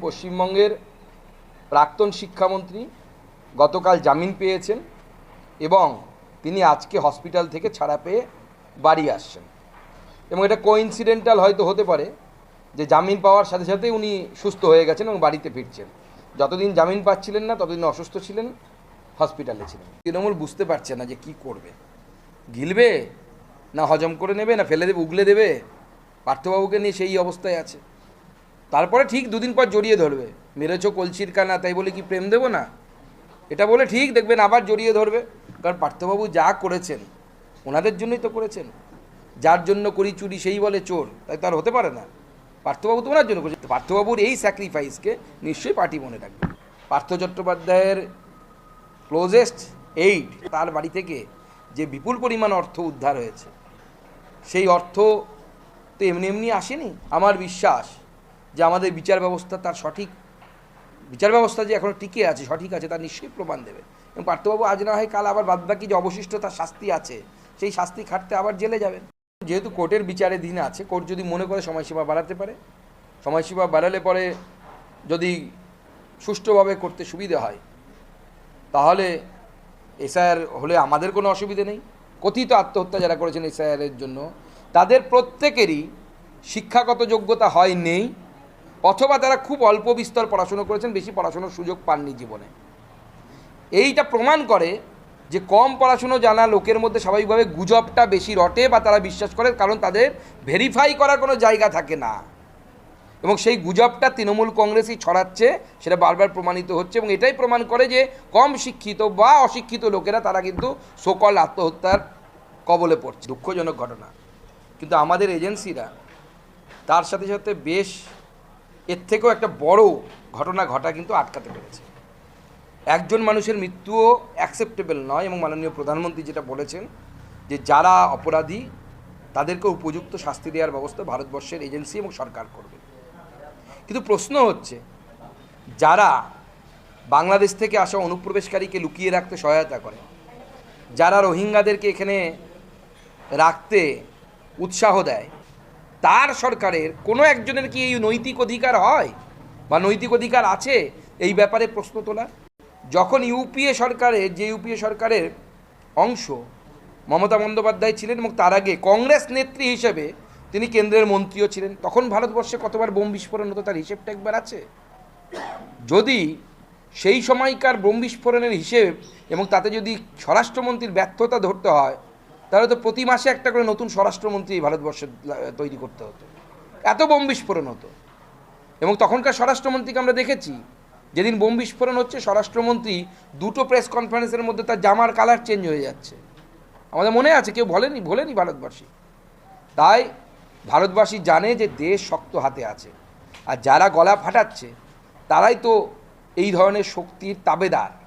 পশ্চিমবঙ্গের প্রাক্তন শিক্ষামন্ত্রী গতকাল জামিন পেয়েছেন এবং তিনি আজকে হসপিটাল থেকে ছাড়া পেয়ে বাড়ি আসছেন। এবং এটা কোইন্সিডেন্টাল হয়তো হতে পারে যে জামিন পাওয়ার সাথে সাথে উনি সুস্থ হয়ে গেছেন এবং বাড়িতে ফিরছেন। যতদিন জামিন পাচ্ছিলেন না, ততদিন অসুস্থ ছিলেন, হসপিটালে ছিলেন। তৃণমূল বুঝতে পারছে না যে কি করবে। গিলবে না হজম করে নেবে, না ফেলে দেবে, উগলে দেবে? পার্থবাবুকে নিয়ে সেই অবস্থায় আছে। তারপরে ঠিক দুদিন পর জড়িয়ে ধরবে। মেরেছো কলসির কানা, তাই বলে কি প্রেম দেবো না? এটা বলে ঠিক দেখবেন আবার জড়িয়ে ধরবে। কারণ পার্থবাবু যা করেছেন, ওনাদের জন্যই তো করেছেন। যার জন্য করি চুরি, সেই বলে চোর, তাই তার হতে পারে না। পার্থবাবু তো ওনার জন্য করেছে পার্থবাবুর এই স্যাক্রিফাইসকে নিশ্চয়ই পার্টি মনে রাখবে। পার্থ চট্টোপাধ্যায়ের ক্লোজেস্ট এইড তার বাড়ি থেকে যে বিপুল পরিমাণ অর্থ উদ্ধার হয়েছে, সেই অর্থ তো এমনি এমনি আসেনি। আমার বিশ্বাস যে আমাদের বিচার ব্যবস্থা তার সঠিক, বিচার ব্যবস্থা যে এখনও টিকে আছে, সঠিক আছে, তার নিশ্চয়ই প্রমাণ দেবে। এবং পার্থবাবু আজ না হয় কাল আবার বাদবাকি যে অবশিষ্ট তার শাস্তি আছে, সেই শাস্তি খাটতে আবার জেলে যাবেন। যেহেতু কোর্টের বিচারে দিন আছে, কোর্ট যদি মনে করে সময়সীমা বাড়াতে পারে, সময়সীমা বাড়ালে পরে যদি সুষ্ঠুভাবে করতে সুবিধা হয়, তাহলে এসআইআর হলে আমাদের কোনো অসুবিধে নেই। কথিত আত্মহত্যা যারা করেছেন এসআইআরের জন্য, তাদের প্রত্যেকেরই শিক্ষাগত যোগ্যতা হয় নেই অথবা তারা খুব অল্প বিস্তর পড়াশুনো করেছেন, বেশি পড়াশোনার সুযোগ পাননি জীবনে। এইটা প্রমাণ করে যে কম পড়াশুনো জানা লোকের মধ্যে স্বাভাবিকভাবে গুজবটা বেশি রটে বা তারা বিশ্বাস করে, কারণ তাদের ভেরিফাই করার কোনো জায়গা থাকে না। এবং সেই গুজবটা তৃণমূল কংগ্রেসই ছড়াচ্ছে, সেটা বারবার প্রমাণিত হচ্ছে এবং এটাই প্রমাণ করে যে কম শিক্ষিত বা অশিক্ষিত লোকেরা তারা কিন্তু সকল আত্মহত্যার কবলে পড়ছে। দুঃখজনক ঘটনা। কিন্তু আমাদের এজেন্সিরা তার সাথে সাথে বেশ এর থেকেও একটা বড় ঘটনা ঘটা কিন্তু আটকাতে পেরেছে। একজন মানুষের মৃত্যুও অ্যাকসেপ্টেবল নয় এবং মাননীয় প্রধানমন্ত্রী যেটা বলেছেন যে যারা অপরাধী, তাদেরকে উপযুক্ত শাস্তি দেওয়ার ব্যবস্থা ভারতবর্ষের এজেন্সি এবং সরকার করবে। কিন্তু প্রশ্ন হচ্ছে, যারা বাংলাদেশ থেকে আসা অনুপ্রবেশকারীকে লুকিয়ে রাখতে সহায়তা করে, যারা রোহিঙ্গাদেরকে এখানে রাখতে উৎসাহ দেয় তার সরকারের কোনো একজনের কি এই নৈতিক অধিকার হয়? বা নৈতিক অধিকার আছে এই ব্যাপারে প্রশ্ন তোলা? যখন ইউপিএ সরকারের যে ইউপিএ সরকারের অংশ মমতা বন্দ্যোপাধ্যায় ছিলেন এবং তার আগে কংগ্রেস নেত্রী হিসেবে তিনি কেন্দ্রের মন্ত্রীও ছিলেন, তখন ভারতবর্ষে কতবার বোম বিস্ফোরণ হতো তার হিসেবটা একবার আছে? যদি সেই সময়কার বোম বিস্ফোরণের হিসেব এবং তাতে যদি স্বরাষ্ট্রমন্ত্রীর ব্যর্থতা ধরতে হয় তাহলে তো প্রতি মাসে একটা করে নতুন স্বরাষ্ট্রমন্ত্রী ভারতবর্ষে তৈরি করতে হতো। এত বোম বিস্ফোরণ হতো। এবং তখনকার স্বরাষ্ট্রমন্ত্রীকে আমরা দেখেছি, যেদিন বোম বিস্ফোরণ হচ্ছে, স্বরাষ্ট্রমন্ত্রী দুটো প্রেস কনফারেন্সের মধ্যে তার জামার কালার চেঞ্জ হয়ে যাচ্ছে। আমাদের মনে আছে, কেউ বলেনি বলেনি ভারতবাসী। তাই ভারতবাসী জানে যে দেশ শক্ত হাতে আছে। আর যারা গলা ফাটাচ্ছে, তারাই তো এই ধরনের শক্তির তাবেদার।